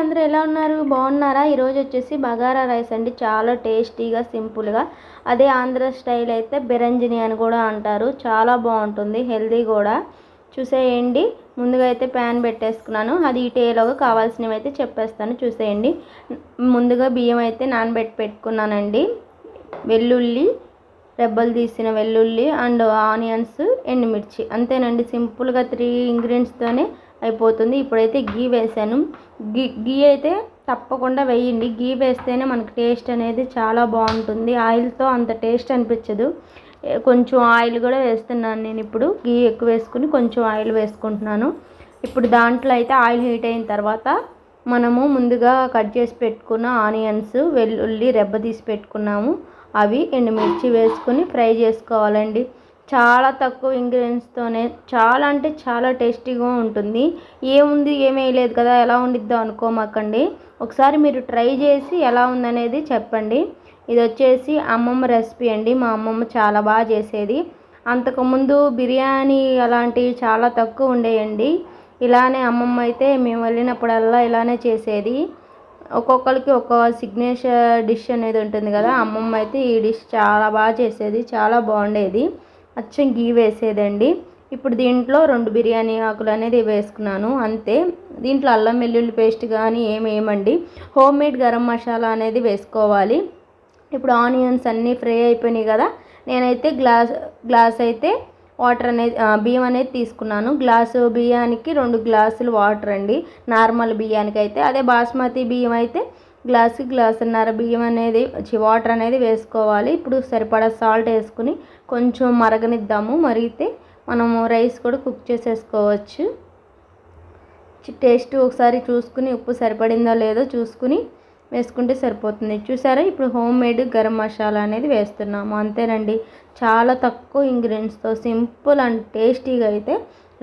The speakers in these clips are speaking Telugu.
అందరూ ఎలా ఉన్నారు? బాగున్నారా? ఈరోజు వచ్చేసి బగారా రైస్ అండి. చాలా టేస్టీగా సింపుల్గా. అదే ఆంధ్ర స్టైల్ అయితే బిరంజని అని కూడా అంటారు. చాలా బాగుంటుంది. హెల్దీ కూడా. చూసేయండి. ముందుగా అయితే ప్యాన్ పెట్టేసుకున్నాను. అది ఇటేలోగా కావాల్సినవి అయితే చెప్పేస్తాను. చూసేయండి. ముందుగా బియ్యం అయితే నానబెట్టి పెట్టుకున్నానండి. వెల్లుల్లి రెబ్బలు తీసిన వెల్లుల్లి అండ్ ఆనియన్స్ ఎండుమిర్చి. అంతేనండి. సింపుల్గా త్రీ ఇంగ్రీడియంట్స్తోనే అయిపోతుంది. ఇప్పుడైతే గీ వేసాను. గీ గీ అయితే తప్పకుండా వేయండి. గీ వేస్తేనే మనకు టేస్ట్ అనేది చాలా బాగుంటుంది. ఆయిల్తో అంత టేస్ట్ అనిపించదు. కొంచెం ఆయిల్ కూడా వేస్తున్నాను నేను ఇప్పుడు. గీ ఎక్కువ వేసుకుని కొంచెం ఆయిల్ వేసుకుంటున్నాను. ఇప్పుడు దాంట్లో అయితే ఆయిల్ హీట్ అయిన తర్వాత మనము ముందుగా కట్ చేసి పెట్టుకున్న ఆనియన్స్ వెల్లుల్లి రెబ్బ తీసి పెట్టుకున్నాము. అవి ఎండుమిర్చి వేసుకుని ఫ్రై చేసుకోవాలండి. చాలా తక్కువ ఇంగ్రీడియంట్స్తోనే చాలా అంటే చాలా టేస్టీగా ఉంటుంది. ఏముంది ఏమీ లేదు కదా ఎలా ఉండిద్దో అనుకోమాకండి. ఒకసారి మీరు ట్రై చేసి ఎలా ఉందనేది చెప్పండి. ఇది వచ్చేసి అమ్మమ్మ రెసిపీ అండి. మా అమ్మమ్మ చాలా బాగా చేసేది. అంతకుముందు బిర్యానీ అలాంటివి చాలా తక్కువ ఉండేయండి. ఇలానే అమ్మమ్మ అయితే మేము వెళ్ళినప్పుడల్లా ఇలానే చేసేది. ఒక్కొక్కరికి ఒక్కొక్క సిగ్నేచర్ డిష్ అనేది ఉంటుంది కదా అమ్మమ్మ అయితే ఈ డిష్ చాలా బాగా చేసేది చాలా బాగుండేది. అచ్చం గీ వేసేదండి. ఇప్పుడు దీంట్లో రెండు బిర్యానీ ఆకులు అనేది వేసుకున్నాను అంతే. దీంట్లో అల్లం వెల్లుల్లి పేస్ట్ కానీ ఏమేమండి హోమ్ మేడ్ గరం మసాలా అనేది వేసుకోవాలి. ఇప్పుడు ఆనియన్స్ అన్నీ ఫ్రై అయిపోయినాయి కదా నేనైతే గ్లాస్ గ్లాస్ అయితే వాటర్ అనేది బియ్యం అనేది తీసుకున్నాను. గ్లాసు బియ్యానికి రెండు గ్లాసులు వాటర్ అండి. నార్మల్ బియ్యానికి అయితే అదే బాస్మతి బియ్యం అయితే గ్లాసు గ్లాసున్నర బియ్యం అనేది వాటర్ అనేది వేసుకోవాలి. ఇప్పుడు సరిపడా సాల్ట్ వేసుకుని కొంచెం మరగనిద్దాము. మరిగితే మనము రైస్ కూడా కుక్ చేసేసుకోవచ్చు. టేస్ట్ ఒకసారి చూసుకుని ఉప్పు సరిపడిందో లేదో చూసుకుని వేసుకుంటే సరిపోతుంది. చూసారా? ఇప్పుడు హోమ్ మేడ్ గరం మసాలా అనేది వేస్తున్నాము. అంతేనండి. చాలా తక్కువ ఇంగ్రీడియంట్స్తో సింపుల్ అండ్ టేస్టీగా అయితే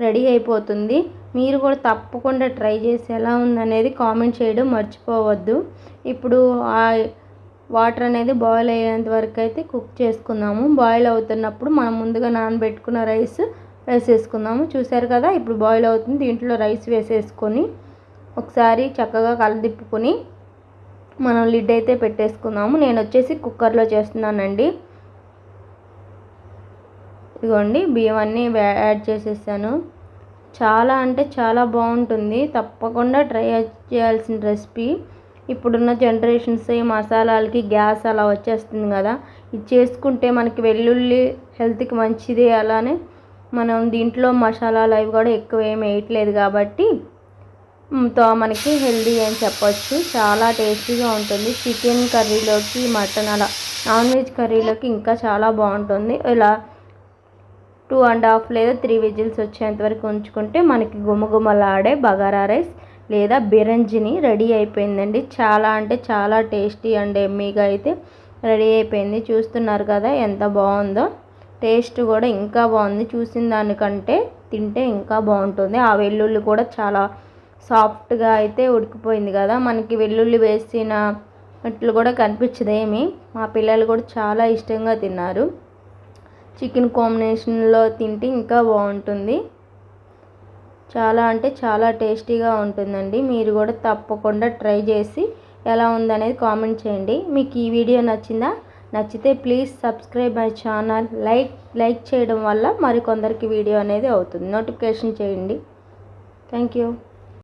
రెడీ అయిపోతుంది. మీరు కూడా తప్పకుండా ట్రై చేసి ఎలా ఉందనేది కామెంట్ చేయడం మర్చిపోవద్దు. ఇప్పుడు ఆ వాటర్ అనేది బాయిల్ అయ్యేంత వరకు అయితే కుక్ చేసుకుందాము. బాయిల్ అవుతున్నప్పుడు మనం ముందుగా నానబెట్టుకున్న రైస్ వేసేసుకుందాము. చూసారు కదా ఇప్పుడు బాయిల్ అవుతుంది. దీంట్లో రైస్ వేసేసుకొని ఒకసారి చక్కగా కలదిప్పుకొని మనం లిడ్ అయితే పెట్టేసుకుందాము. నేను వచ్చేసి కుక్కర్లో చేస్తున్నానండి. ఇదిగోండి బియ్యం అన్నీ యాడ్ చేసేసాను. చాలా అంటే చాలా బాగుంటుంది. తప్పకుండా ట్రై చేయాల్సిన రెసిపీ ఇప్పుడున్న జనరేషన్స్ మసాలాలకి గ్యాస్ అలా వచ్చేస్తుంది కదా. ఇది చేసుకుంటే మనకి వెల్లుల్లి హెల్త్కి మంచిది అలానే మనం దీంట్లో మసాలాలు అవి కూడా ఎక్కువ ఏమి వేయట్లేదు కాబట్టి తో మనకి హెల్దీ అని చెప్పొచ్చు. చాలా టేస్టీగా ఉంటుంది. చికెన్ కర్రీలోకి మటన్ అలా. నాన్ వెజ్ కర్రీలోకి ఇంకా చాలా బాగుంటుంది. ఇలా టూ అండ్ హాఫ్ లేదా త్రీ విజిల్స్ వచ్చేంత వరకు ఉంచుకుంటే మనకి గుమగుమలాడే బగారా రైస్ లేదా బిరంజిని రెడీ అయిపోయిందండి. చాలా అంటే చాలా టేస్టీ అండ్ ఎమ్మీగా అయితే రెడీ అయిపోయింది. చూస్తున్నారు కదా ఎంత బాగుందో. టేస్ట్ కూడా ఇంకా బాగుంది. చూసిన దానికంటే తింటే ఇంకా బాగుంటుంది. ఆ వెల్లుల్లి కూడా చాలా సాఫ్ట్గా అయితే ఉడికిపోయింది కదా. మనకి వెల్లుల్లి వేసిన అట్లు కూడా కనిపించదేమి. మా పిల్లలు కూడా చాలా ఇష్టంగా తిన్నారు. చికెన్ కాంబినేషన్లో తింటే ఇంకా బాగుంటుంది. చాలా అంటే చాలా టేస్టీగా ఉంటుందండి. మీరు కూడా తప్పకుండా ట్రై చేసి ఎలా ఉందనేది కామెంట్ చేయండి. మీకు ఈ వీడియో నచ్చిందా? నచ్చితే please subscribe my channel. Like like చేయడం వల్ల మరికొందరికి వీడియో అనేది అవుతుంది. నోటిఫికేషన్ చేయండి. Thank you.